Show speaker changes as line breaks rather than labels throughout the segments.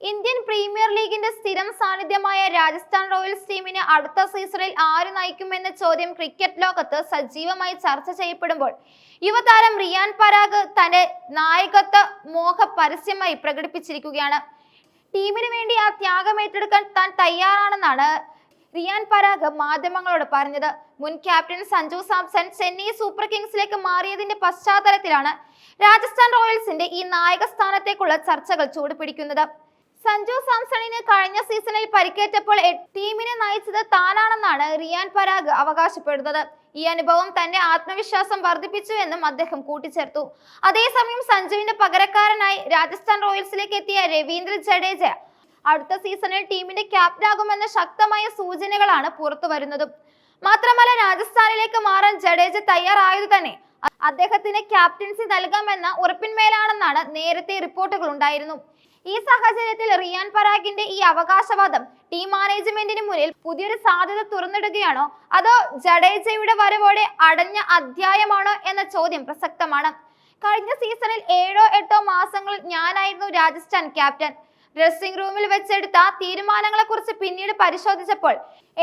Indian premier ലീഗിന്റെ സ്ഥിരം സാന്നിധ്യമായ Rajasthan Royals ടീമിന് അടുത്ത സീസണിൽ ആര് നയിക്കുമെന്ന ചോദ്യം ക്രിക്കറ്റ് ലോകത്ത് സജീവമായി ചർച്ച ചെയ്യപ്പെടുമ്പോൾ യുവതാരം റിയാൻ പരാഗ് തന്റെ നായകത്വ മോഹ പരസ്യമായി പ്രകടിപ്പിച്ചിരിക്കുകയാണ്. ടീമിന് വേണ്ടി ആ ത്യാഗം ഏറ്റെടുക്കാൻ താൻ തയ്യാറാണെന്നാണ് റിയാൻ പരാഗ് മാധ്യമങ്ങളോട് പറഞ്ഞത്. മുൻ ക്യാപ്റ്റൻ സഞ്ജു സാംസൺ ചെന്നൈ സൂപ്പർ കിങ്സിലേക്ക് മാറിയതിന്റെ പശ്ചാത്തലത്തിലാണ് രാജസ്ഥാൻ റോയൽസിന്റെ ഈ നായക സ്ഥാനത്തേക്കുള്ള ചർച്ചകൾ ചൂടുപിടിക്കുന്നത്. സഞ്ജു സാംസണിന് കഴിഞ്ഞ സീസണിൽ പരിക്കേറ്റപ്പോൾ ടീമിനെ നയിച്ചത് താനാണെന്നാണ് റിയാൻ പരാഗ് അവകാശപ്പെടുന്നത്. ഈ അനുഭവം തന്റെ ആത്മവിശ്വാസം വർദ്ധിപ്പിച്ചു എന്നും അദ്ദേഹം കൂട്ടിച്ചേർത്തു. അതേസമയം സഞ്ജുവിന്റെ പകരക്കാരനായി രാജസ്ഥാൻ റോയൽസിലേക്ക് എത്തിയ രവീന്ദ്ര ജഡേജ അടുത്ത സീസണിൽ ടീമിന്റെ ക്യാപ്റ്റനാകുമെന്ന ശക്തമായ സൂചനകളാണ് പുറത്തു വരുന്നതും. മാത്രമല്ല രാജസ്ഥാനിലേക്ക് മാറാൻ ജഡേജ തയ്യാറായത് തന്നെ അദ്ദേഹത്തിന് ക്യാപ്റ്റൻസി നൽകാമെന്ന ഉറപ്പിന്മേലാണെന്നാണ് നേരത്തെ റിപ്പോർട്ടുകൾ ഉണ്ടായിരുന്നു. ഈ സാഹചര്യത്തിൽ റിയാൻ പരാഗിന്റെ ഈ അവകാശവാദം ടീം മാനേജ്മെന്റിന് മുന്നിൽ പുതിയൊരു സാധ്യത തുറന്നിടുകയാണോ? അതോ ജഡേജയുടെ വരവോടെ അടഞ്ഞ അധ്യായമാണോ എന്ന ചോദ്യം പ്രസക്തമാണ്. കഴിഞ്ഞ സീസണിൽ ഏഴോ എട്ടോ മാസങ്ങളിൽ ഞാനായിരുന്നു രാജസ്ഥാൻ ക്യാപ്റ്റൻ. ഡ്രസ്സിംഗ് റൂമിൽ വെച്ചെടുത്ത തീരുമാനങ്ങളെ കുറിച്ച് പിന്നീട് പരിശോധിച്ചപ്പോൾ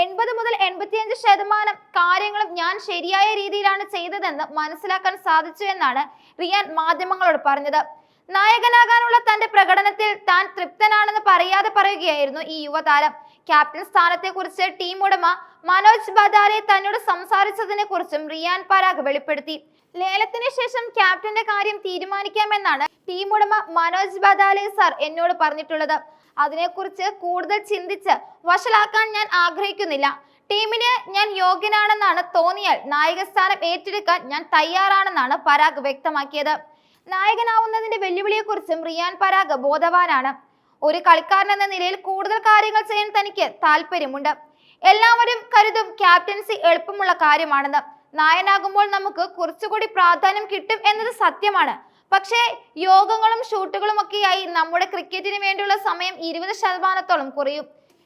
എൺപത് മുതൽ എൺപത്തിയഞ്ച് ശതമാനം കാര്യങ്ങളും ഞാൻ ശരിയായ രീതിയിലാണ് ചെയ്തതെന്ന് മനസ്സിലാക്കാൻ സാധിച്ചു എന്നാണ് റിയാൻ മാധ്യമങ്ങളോട് പറഞ്ഞത്. നായകനാകാനുള്ള തന്റെ പ്രകടനത്തിൽ താൻ തൃപ്തനാണെന്ന് പറയാതെ പറയുകയായിരുന്നു ഈ യുവതാരം. ക്യാപ്റ്റൻ സ്ഥാനത്തെ കുറിച്ച് ടീം ഉടമ മനോജ് ബദാലെ തന്നോട് സംസാരിച്ചതിനെ കുറിച്ചും റിയാൻ പരാഗ് വെളിപ്പെടുത്തി. ലേലത്തിന് ശേഷം ക്യാപ്റ്റന്റെ കാര്യം തീരുമാനിക്കാമെന്നാണ് ടീം ഉടമ മനോജ് ബദാലെ സാർ എന്നോട് പറഞ്ഞിട്ടുള്ളത്. അതിനെക്കുറിച്ച് കൂടുതൽ ചിന്തിച്ച് വഷളാക്കാൻ ഞാൻ ആഗ്രഹിക്കുന്നില്ല. ടീമിന് ഞാൻ യോഗ്യനാണെന്നാണ് തോന്നിയാൽ നായകസ്ഥാനം ഏറ്റെടുക്കാൻ ഞാൻ തയ്യാറാണെന്നാണ് പരാഗ് വ്യക്തമാക്കിയത്. നായകനാവുന്നതിന്റെ വെല്ലുവിളിയെക്കുറിച്ചും റിയാൻ പരാഗ് ബോധവാനാണ്. ഒരു കളിക്കാരൻ എന്ന നിലയിൽ കൂടുതൽ കാര്യങ്ങൾ ചെയ്യാൻ തനിക്ക് താല്പര്യമുണ്ട്. എല്ലാവരും കരുതും ക്യാപ്റ്റൻസി എളുപ്പമുള്ള കാര്യമാണെന്ന്. നായനാകുമ്പോൾ നമുക്ക് കുറച്ചുകൂടി പ്രാധാന്യം കിട്ടും എന്നത് സത്യമാണ്. പക്ഷേ യോഗങ്ങളും ഷൂട്ടുകളും ഒക്കെയായി നമ്മുടെ ക്രിക്കറ്റിന് വേണ്ടിയുള്ള സമയം ഇരുപത് ശതമാനത്തോളം കുറയും.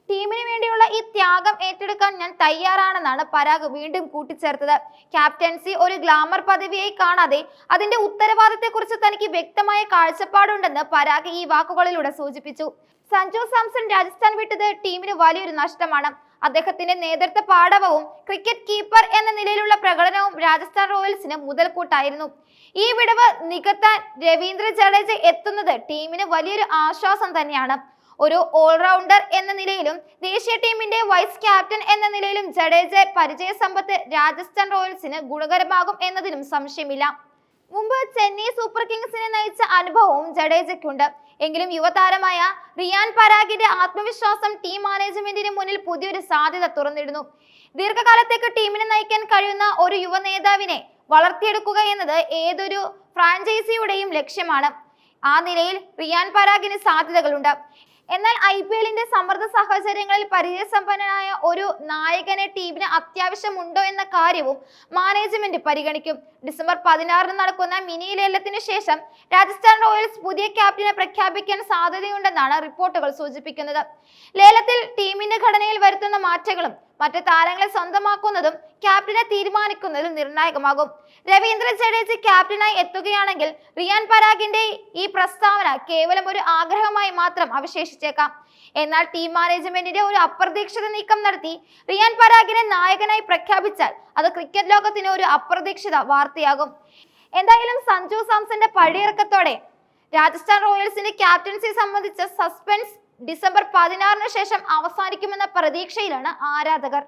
ടീമിന് വേണ്ടിയുള്ള ഈ ത്യാഗം ഏറ്റെടുക്കാൻ ഞാൻ തയ്യാറാണെന്നാണ് പരാഗ് വീണ്ടും കൂട്ടിച്ചേർത്തത്. ക്യാപ്റ്റൻസി ഒരു ഗ്ലാമർ പദവിയായി കാണാതെ അതിന്റെ ഉത്തരവാദിത്തത്തെക്കുറിച്ച് തനിക്ക് വ്യക്തമായ കാഴ്ചപ്പാടുണ്ടെന്ന് പരാഗ് ഈ വാക്കുകളിലൂടെ സൂചിപ്പിച്ചു. സഞ്ജു സാംസൺ രാജസ്ഥാൻ വിട്ടത് ടീമിന് വലിയൊരു നഷ്ടമാണ്. അദ്ദേഹത്തിന്റെ നേതൃത്വ പാഠവും ക്രിക്കറ്റ് കീപ്പർ എന്ന നിലയിലുള്ള പ്രകടനവും രാജസ്ഥാൻ റോയൽസിന് മുതൽക്കൂട്ടായിരുന്നു. ഈ വിടവ് നികത്താൻ രവീന്ദ്ര ജഡേജ എത്തുന്നത് ടീമിന് വലിയൊരു ആശ്വാസം തന്നെയാണ്. ഒരു ഓൾറൗണ്ടർ എന്ന നിലയിലും ദേശീയ ടീമിന്റെ വൈസ് ക്യാപ്റ്റൻ എന്ന നിലയിലും ജഡേജ പരിചയ സമ്പത്ത് രാജസ്ഥാൻ റോയൽസിന് ഗുണകരമാകും എന്നതിലും സംശയമില്ല. മുമ്പ് ചെന്നൈ സൂപ്പർ കിങ്സിനെ നയിച്ച അനുഭവവും ജഡേജയ്ക്കുണ്ട്. എങ്കിലും യുവതാരമായ റിയാൻ പരാഗിന്റെ ആത്മവിശ്വാസം ടീം മാനേജ്മെന്റിന് മുന്നിൽ പുതിയൊരു സാധ്യത തുറന്നിടുന്നു. ദീർഘകാലത്തേക്ക് ടീമിനെ നയിക്കാൻ കഴിയുന്ന ഒരു യുവ നേതാവിനെ വളർത്തിയെടുക്കുക എന്നത് ഏതൊരു ഫ്രാഞ്ചൈസിയുടെയും ലക്ഷ്യമാണ്. ആ നിലയിൽ റിയാൻ പരാഗിന് സാധ്യതകളുണ്ട്. എന്നാൽ ഐ പി എല്ലിന്റെ സമ്മർദ്ദ സാഹചര്യങ്ങളിൽ പരിചയസമ്പന്നനായ ഒരു നായകനെ ടീമിന് അത്യാവശ്യമുണ്ടോ എന്ന കാര്യവും മാനേജ്മെന്റ് പരിഗണിക്കും. ഡിസംബർ പതിനാറിന് നടക്കുന്ന മിനി ലേലത്തിന് ശേഷം രാജസ്ഥാൻ റോയൽസ് പുതിയ ക്യാപ്റ്റനെ പ്രഖ്യാപിക്കാൻ സാധ്യതയുണ്ടെന്നാണ് റിപ്പോർട്ടുകൾ സൂചിപ്പിക്കുന്നത്. ലേലത്തിൽ ടീമിന്റെ ഘടനയിൽ വരുത്തുന്ന മാറ്റങ്ങളും മറ്റ് താരങ്ങളെ സ്വന്തമാക്കുന്നതും ക്യാപ്റ്റനെ തീരുമാനിക്കുന്നതിൽ നിർണായകമാകും. രവീന്ദ്ര ജഡേജ ക്യാപ്റ്റനായി എത്തുകയാണെങ്കിൽ റിയാൻ പരാഗിന്റെ ഈ പ്രസ്താവന കേവലം ഒരു ആഗ്രഹമായി മാത്രം അവശേഷിച്ചേക്കാം. എന്നാൽ ടീം മാനേജ്മെന്റിന്റെ ഒരു അപ്രതീക്ഷിത നീക്കം നടത്തി റിയാൻ പരാഗിനെ നായകനായി പ്രഖ്യാപിച്ചാൽ അത് ക്രിക്കറ്റ് ലോകത്തിന് ഒരു അപ്രതീക്ഷിത വാർത്തയാകും. എന്തായാലും സഞ്ജു സാംസന്റെ പടിയിറക്കത്തോടെ രാജസ്ഥാൻ റോയൽസിന്റെ ക്യാപ്റ്റൻസി സംബന്ധിച്ച സസ്പെൻസ് ഡിസംബർ പതിനാറിന് ശേഷം അവസാനിക്കുമെന്ന പ്രതീക്ഷയിലാണ് ആരാധകർ.